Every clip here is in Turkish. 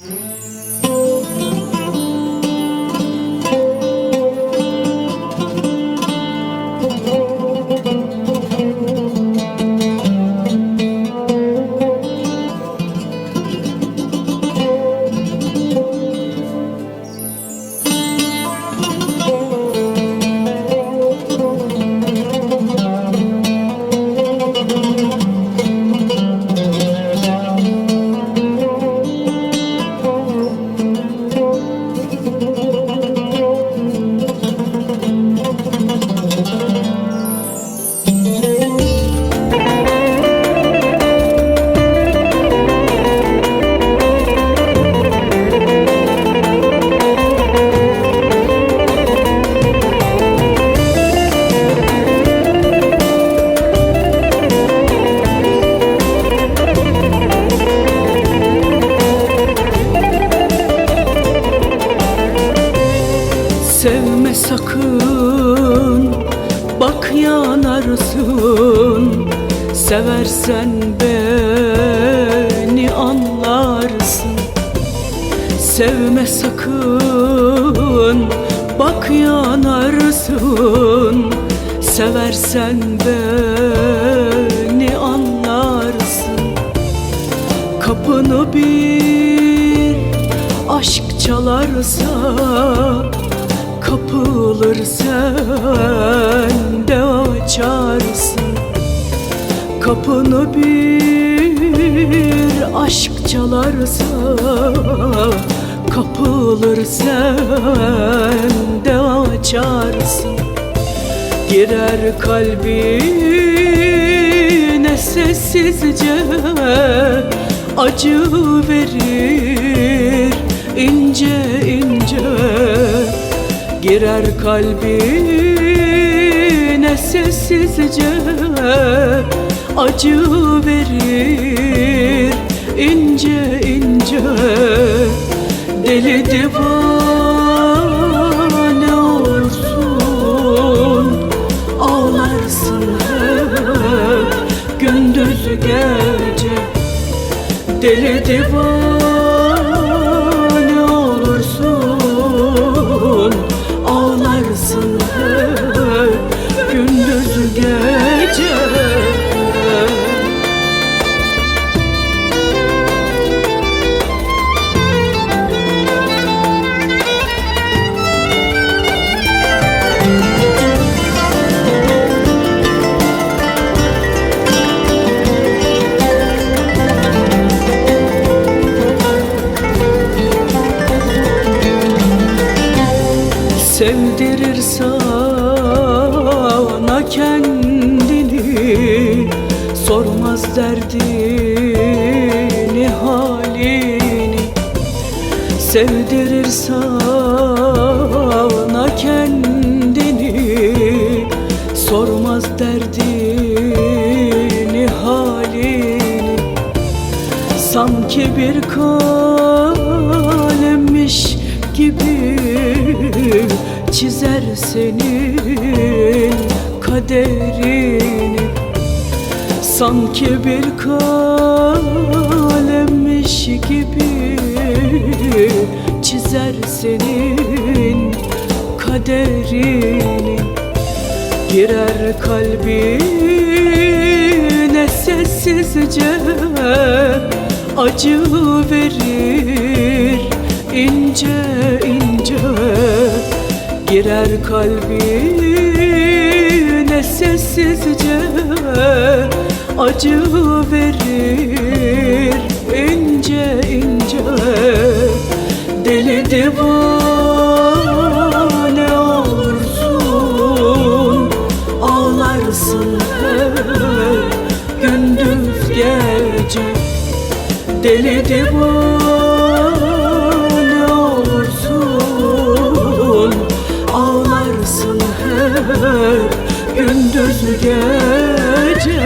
Música Sevme sakın. Bak yanarsın Seversen beni anlarsın. Sevme sakın Bak yanarsın. Seversen beni anlarsın. Kapını bir aşk çalarsa Kapılır sen de açarsın. Kapını bir aşk çalarsa Kapılır sen de açarsın. Girer kalbine sessizce Acı verir ince ince Girer kalbine sessizce. Acı verir ince ince. Deli divane olursun Ağlarsın hep gündüz gece. Deli divane gece. Sevdirir sana kendini Sormaz derdini halini. Sevdirir sana kendini Sormaz derdini halini. Sanki bir kalemmiş gibi Çizer senin kaderini Sanki bir kalemmiş gibi Çizer senin kaderini. Girer kalbine sessizce Acı verir ince ince. Girer kalbine sessizce Acı verir. İnce ince Deli divane olursun Ağlarsın hep gündüz gece. Deli divane olursun Ağlarsın hep gündüz gece?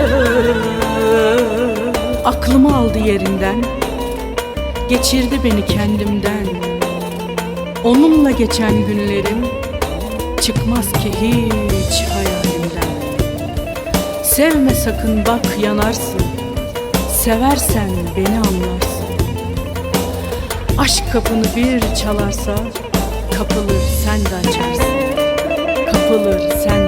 Aklımı aldı yerinden Geçirdi beni kendimden. Onunla geçen günlerim Çıkmaz ki hiç hayalimden. Sevme sakın bak yanarsın Seversen beni anlarsın. Aşk kapını bir çalarsa kapılır sen de açarsın. Kapılır sen